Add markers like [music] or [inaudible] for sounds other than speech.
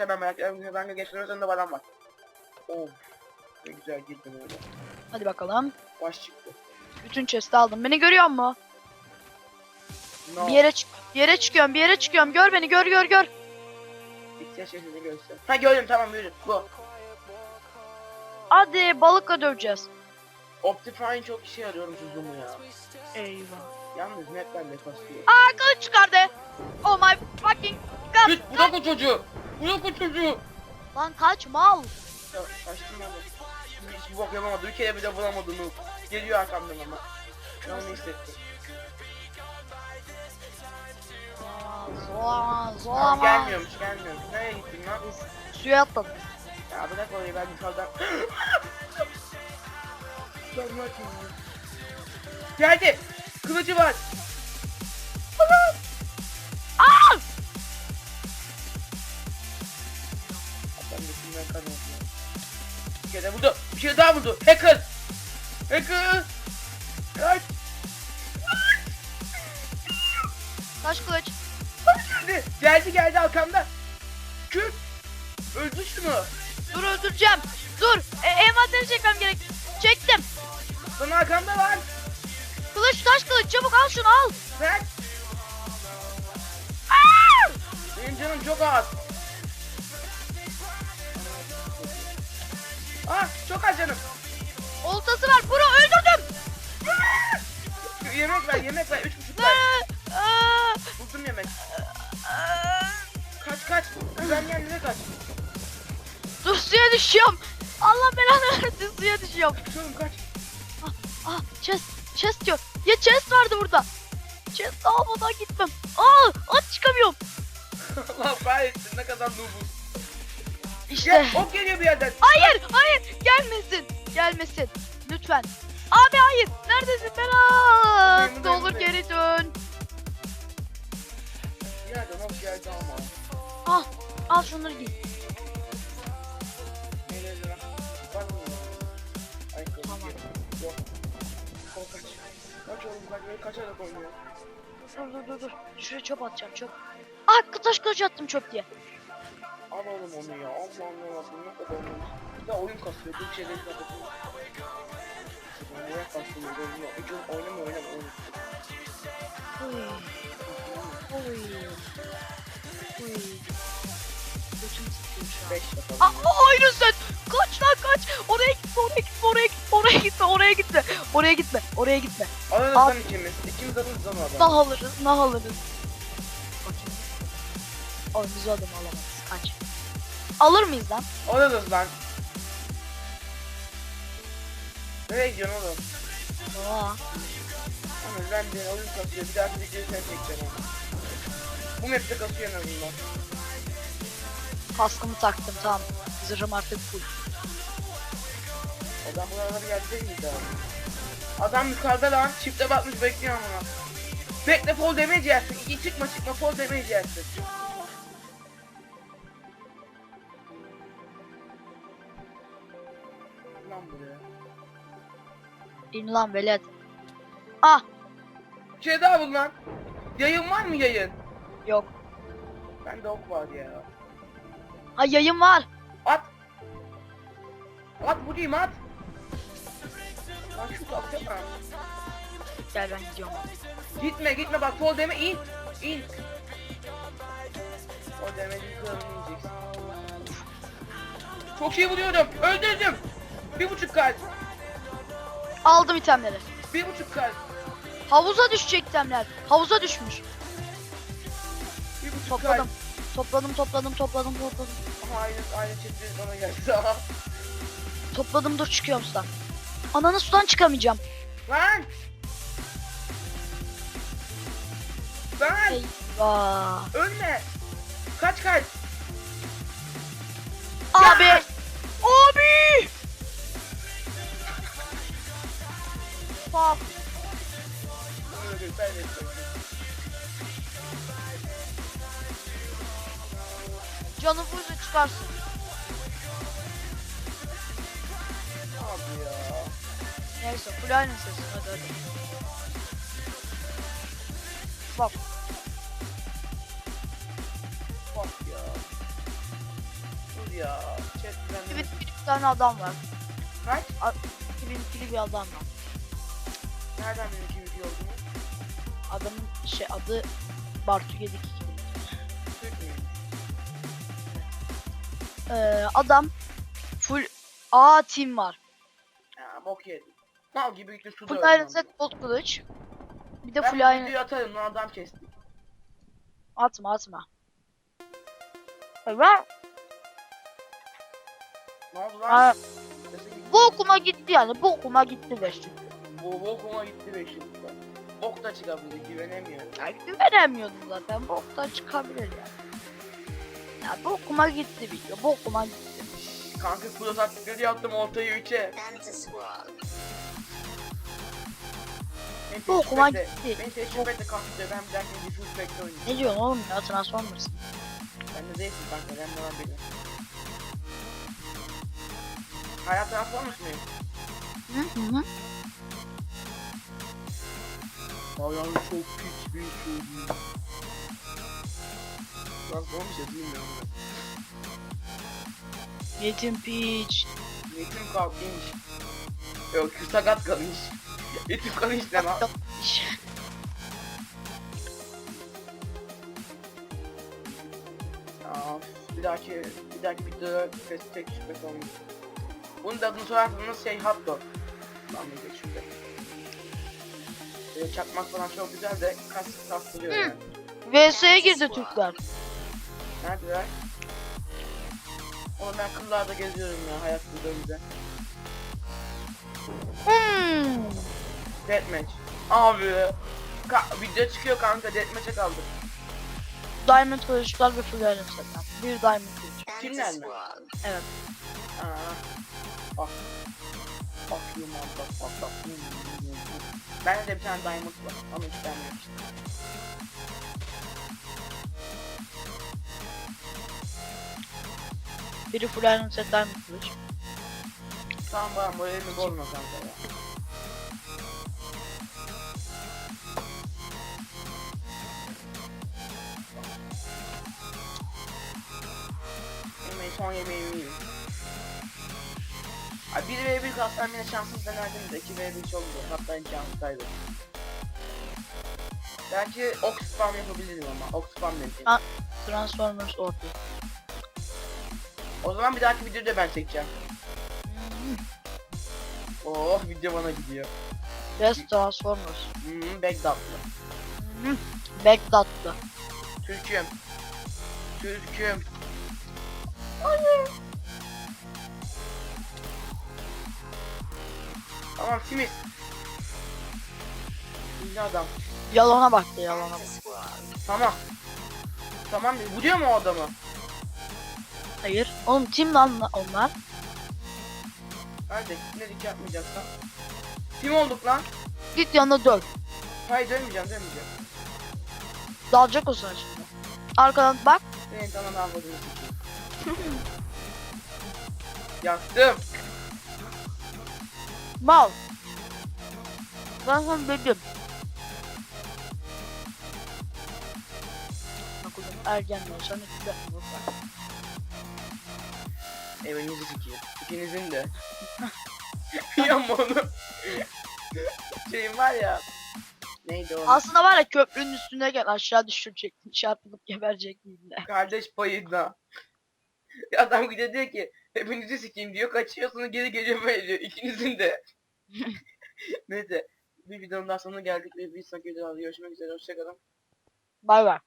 arkadaşlar ben merak ediyorum. Ben de geçen önünde adam var. Of. Ne güzel girdim öyle. Hadi bakalım. Baş çıktı. Bütün chest'i aldım. Beni görüyor mu? No. Bir yere çık bir yere çıkıyorum. Bir yere çıkıyorum. Gör beni. Gör gör gör. İhtiyaç yaşını göster. Ha gördüm tamam yürü. Bu. Hadi balıkla döveceğiz. Optifine çok işe yarıyorum çocuğumu ya. Eyvah. Yalnız net bende kasıyor. Aa kılıç çıkardı. Oh my fucking god. Git bırak o çocuğu. Bırak o çocuğu. Lan kaç mal. Ya, kaçtım ben de. Hiç bir bok yapamadı. Bir kere bile bulamadı Noob. Geliyor arkamdan ama. Ben onu hissettim. Zorlama, Tamam, zorlama. gelmiyormuş gelmiyormuş. Nereye gittin lan? Suya atladım. Ya bırak orayı ben yukarıdan. Ben ne yapayım ya? Geldi. Kılıcı var. Kan oldu. Bir kere. Bir şey daha vurdu. Hacker. Hacker. Kaç. Taş kılıç. Geldi. Geldi geldi arkamda. Kürt. Öldü şunu. Dur öldüreceğim. Dur. E, envanteri çekmem gerek. Çektim. Lan arkamda var. Kılıç taş kılıç çabuk al şunu al. Aa! Benim canım çok az. Ah çok az canım. Oltası var. Bunu öldürdüm. Yemek ver yemek ver. Üç buçuk ver. Aa! [laughs] Buldum yemek. Kaç kaç. Güven kendine kaç. Dur suya düşüyorum. Allah belanı versin suya düşüyorum. Kaçıyorum kaç. Ah chest chest diyor. Ya chest vardı burada. Chest almadan gitmem. Aa at çıkamıyorum. [laughs] Allah kahretsin ne kadar noobuz. İşte. Gel ok geliyor bir yerden. Hayır hayır gelmesin. Gelmesin. Lütfen. Abi hayır. Neredesin Berat? Ne olur geri dön. Yerden ok geldi ama. Al. Al şunları giy. Kaç. Oğlum kaç böyle kaçarak oynuyor. Dur dur dur dur. Şuraya çöp atacağım çöp. Ah taş kılıç attım çöp diye. Al oğlum onu ya. Allah Allah Allah. Oynuyor. Bir de oyun kasıyor. Bir şeyleri kapatıyor. Neye kasıyor? Oynuyor. Hiç oyun- oynama oynama an. Beş yapalım. Aa, o aynı sen. Kaç lan kaç. Oraya gitme, oraya gitme, oraya gitme, oraya gitme, oraya gitme. Oraya gitme, oraya gitme. Alırız Al. lan ikimiz. İkimiz alırız lan o adamı. Nah alırız, nah alırız. Bakayım. Oğlum biz o adamı Kaç. Alır mıyız lan? Alırız lan. Nereye gidiyorsun oğlum? Aa. Ama ben de oyun kasıyor. Bir dahaki videoyu sen çekeceğim ama. Bu map'te kasıyor en azından. Kaskımı taktım tamam. Zırhım artık full. Adam buralara gelecek miydi abi? Adam yukarıda lan. Çifte batmış bekliyor ama. Bekle fall damage yersin. İki çıkma çıkma fall damage yersin. İn lan velet. Ah şey daha bul lan. Yayın var mı yayın? yok. Bende ok var ya. Ha yayın var. At. At vurayım at. Lan şu atsana. Gel ben gidiyorum. Gitme gitme bak sol deme in. İn. Sol deme yukarı ineceksin. Çok iyi vuruyorum. Öldürdüm. Bir buçuk kalp. Aldım itemleri. Bir buçuk kalp. Havuza düşecek itemler. Havuza düşmüş. Bir buçuk Topladım. kalp. Topladım, topladım, topladım, topladım. Ama aynı, aynı çiftliği bana geldi. [laughs] Topladım dur çıkıyorum sudan. Ananı sudan çıkamayacağım. Lan. Lan. Eyvah. Ölme. Kaç kalp. Abi. Çıkarsın. Abi ya. Neyse full aynı sesin hadi hadi. Bak Fuck ya. ya. Chat ben Evet bir tane adam var. Kaç? 2002'li bir adam var. Nereden benim kim iki olduğunu? Adamın şey adı Bartu Gedik Ee, adam full A team var. Ya bok yedim. Mal gibi gittim suda Full Iron. Set Gold Kılıç. Bir de Ben full bu Iron videoyu atarım lan adam kestik. atma atma. Evet. Ne oldu lan? Sesi gitti. bu okuma gitti yani. Bu okuma gitti beş çünkü. Bu bokuma gitti 5 yılda. Bok da çıkabilir güvenemiyorum. Yani güvenemiyordum zaten. Bu oktan çıkabilir yani. Ya bu okuma gitti video. Bu okuma gitti. Kanka kula taktikleri yaptım ortayı 3'e. Beni Bu okuma tecrübetle- gitti. Beni tecrübetle kanka diyor ben bir dahaki Diffuse Back'te oynayayım. Ne diyorsun oğlum ya Transformers? Sen de değilsin kanka ben de var benim. Hayat Transformers mıyım? Hı hı. Ayağım çok pis bir çocuğum. Transformers ya bilmiyorum ben. Yetim Peach. Yetim kalkmış. Yok sakat kalmış. [laughs] Yetim kalmış ne lan? Aa, bir dahaki bir dahaki videoda fest tek çıkmak olmuş. Bunun da adını sorarsanız şey hot dog. Lan ne geçiyor Böyle çakmak falan çok güzel de kas kastırıyor yani. VS'ye girdi Türkler. Neredeler? Oğlum ben kırlarda geziyorum ya hayat videomda. Hmm. Deathmatch. Abi. Ka video çıkıyor kanka deathmatch'e kaldık. Diamond kılıçlar ve full iron setler. Bir diamond kılıç. Kimler mi? Evet. Aa. Bak. Bak yuman bak bak bak. Bende de bir tane diamond var ama hiç beğenmiyorum işte. Biri full iron set diamond kılıç. Tamam bana moralimi bozma kanka ya. Yemeği son yemeğimi yiyeyim. Ay 1 ve 1 kalsam yine şanssız denerdim de 2 ve 1 çok zor. Hatta imkansız kaybettim. Belki ok spam yapabilirim ama ok spam dedim. Transformers ordu. O zaman bir dahaki videoyu da ben çekeceğim. Oh video bana gidiyor. Best Transformers. Hmm, Bagdadlı. Hmm. Bagdad'lı. Türk'üm. Türk'üm. Tamam Simiz. İyi adam. Yalana baktı yalana bak. Tamam. Tamam vuruyor mu o adamı? Hayır. Oğlum team lan la- onlar. Hadi ne yapmayacaksan. Kim olduk lan? Git yanına döv. Hayır dönmeyeceğim dönmeyeceğim. Dalacak o sana şimdi. Arkadan bak. Senin tamam sikeyim. Yaktım. Mal. Ben sana dedim. Oğlum ergenler sana güzel mi? Evinizi sikeyim. İkinizin de. [laughs] Yapma onu. Şeyim var ya. Neydi o? Aslında var ya köprünün üstüne gel aşağı düşürecektin. Çarpılıp geberecektin [laughs] de. Kardeş payında. Adam gidiyor diyor ki hepinizi sikeyim diyor. Kaçıyor sonra geri geliyor böyle diyor. İkinizin de. [laughs] Neyse. Bir videonun daha sonuna geldik ve bir sonraki videoda görüşmek üzere. Hoşçakalın. Bay bay.